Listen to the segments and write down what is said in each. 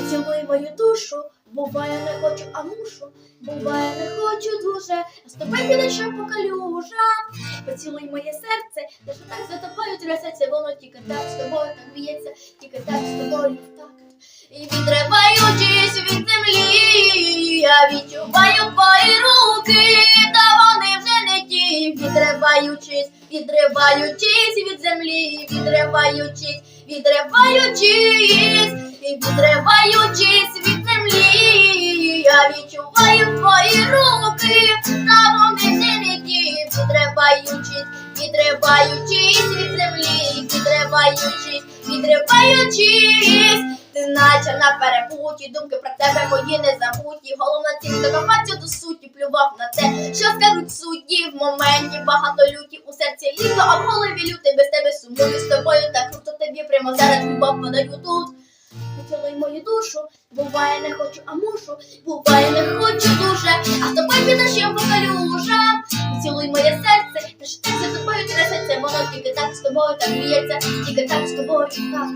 Поцілуй мою душу, буває не хочу, а мушу, буває не хочу дуже. Піду ще по калюжам. Поцілуй моє серце, те, що так за трясеться, воно тільки так з тобою так б'ється, тільки так з тобою так. І відриваючись від землі, я відчуваю твої руки, та вони вже не ті, відриваючись, відриваючись від землі, відриваючись, відриваючись, відриваючись від землі, я відчуваю твої руки, та вони не відриваючись, відриваючись від землі, відриваючись, відриваючись. Ти наче на перепуті, думки про тебе мої не забуті. Головна ціль докопатися до суті, плював на те, що скажуть судді в моменті багато люті у серці літо, а в голові люти без тебе сумую з тобою так круто тобі прямо зараз любов подаю тут. Поцілуй мою душу, буває не хочу, а мушу, буває не хочу дуже, а з тобою підеш я по калюжам. Поцілуй моє серце, та що так за тобою трясеться, воно тільки так з тобою так б'ється, тільки так з тобою так.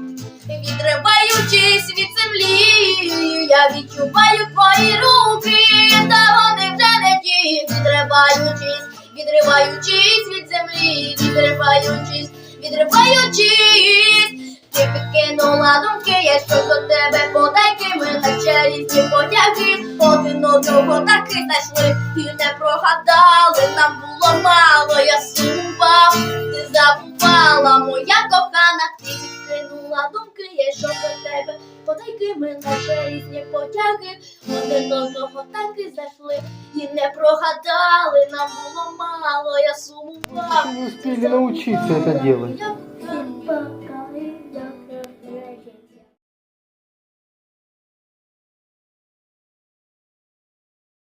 Відриваючись від землі, я відчуваю твої руки, та вони вже не ті, відриваючись, відриваючись від землі, відриваючись, відриваючись, ти підкинула думки, я що до тебе подайки, ми наче різні потяги, один одного таки знайшли і не прогадали, нам було мало, я сумував, ти забувала, моя кохана, ти підкинула думки, я йшов до тебе, потайки ми наче різні потяги, один одного таки знайшли і не прогадали, нам було мало, я сумував. Не успели научиться это делать. Я